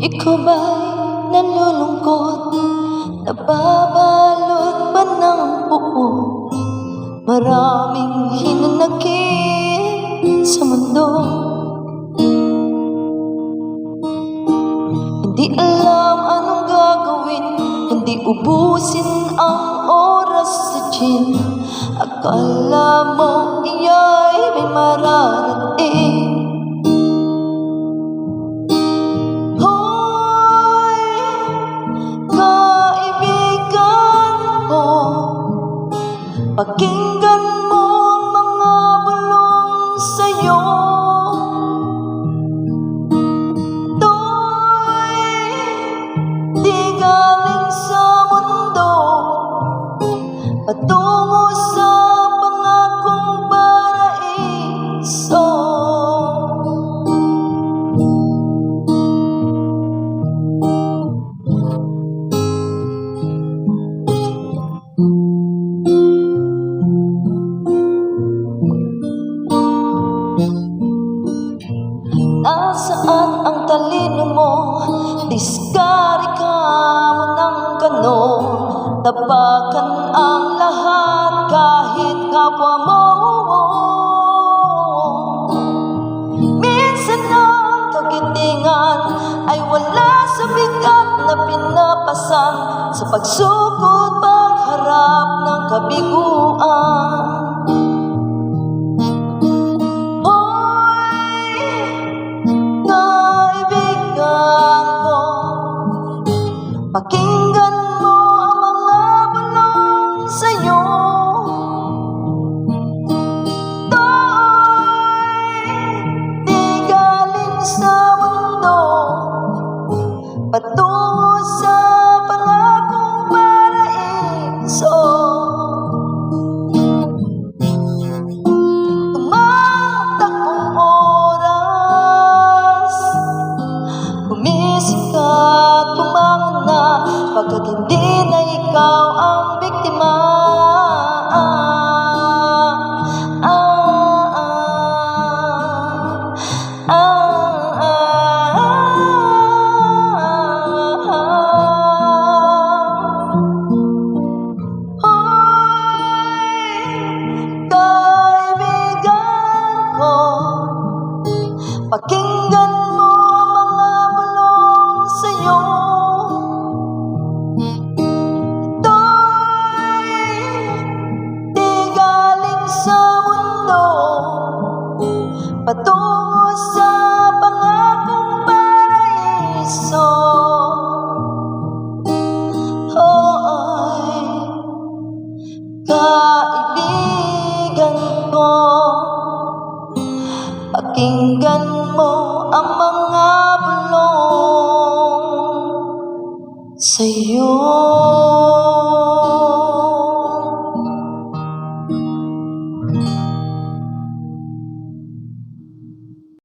Ikaw ba'y nalulungkot? Nababalot ba ng buo? Maraming hinanakit sa mundo Hindi alam anong gagawin Hindi ubusin ang oras sa gin Akala mo iya'y may mararating Patungo sa pangakong paraiso Nasaan ang talino mo? Diskari ka mo ng ganon Tapakan ang kapwa mo. Minsan ang kagitingan ay wala sa bigat na pinapasan Sa pagsukot pagharap ng kabiguan Pagkat hindi na ikaw ang biktima Patungo sa pangakong paraiso Hoy, kaibigan ko Pakinggan mo ang mga bulong sa'yo.